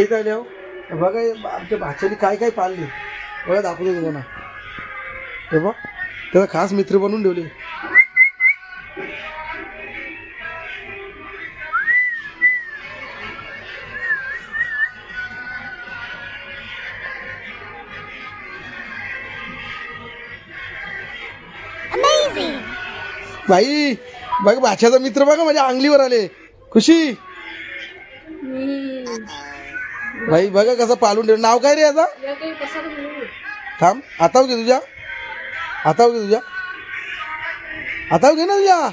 इथं आले हो हे बघा आमच्या भाच्याने काय काय पाळले. बघा दाखवतो तुम्हाला. हे बघ त्याचा खास मित्र बनवून ठेवले. बाई बघ भाच्याचा मित्र बघा माझ्या अंगलीवर आले. खुशी? बाई बघा कसं पालून ठेवलं. नाव काय रे याचा? थांब आता घे तुझ्या. आता घे तुझ्या. आता घे ना तुझ्या.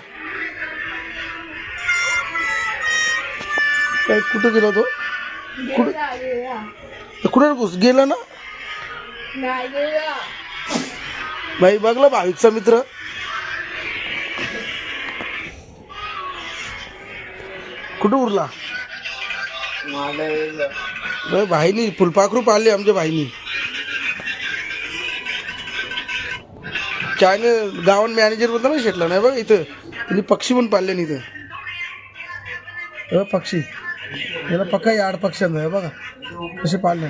काय कुठं गेला तो? कुठं? कुठं घुस गेला ना? बाई बघला भाविकचा मित्र. कुठं उरला? भाईनी फुलपाखरू पाळले आमच्या भाईनी. चायने गावात मॅनेजर होता ना शेटला नाही बघ इथं. तिने पक्षी पण पाळले नाही इथं. पक्षी. याला पक्का आठ पक्ष्यांचा आहे बघा. कसे पाळले.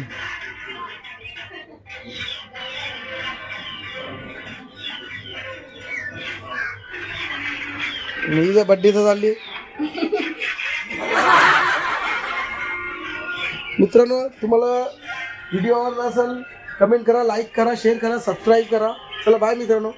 मी इथं बड्डे तर चालली. मित्रांनो तुम्हाला व्हिडिओ आवडला असेल कमेंट करा लाईक करा शेअर करा सबस्क्राईब करा. चला बाय मित्रांनो.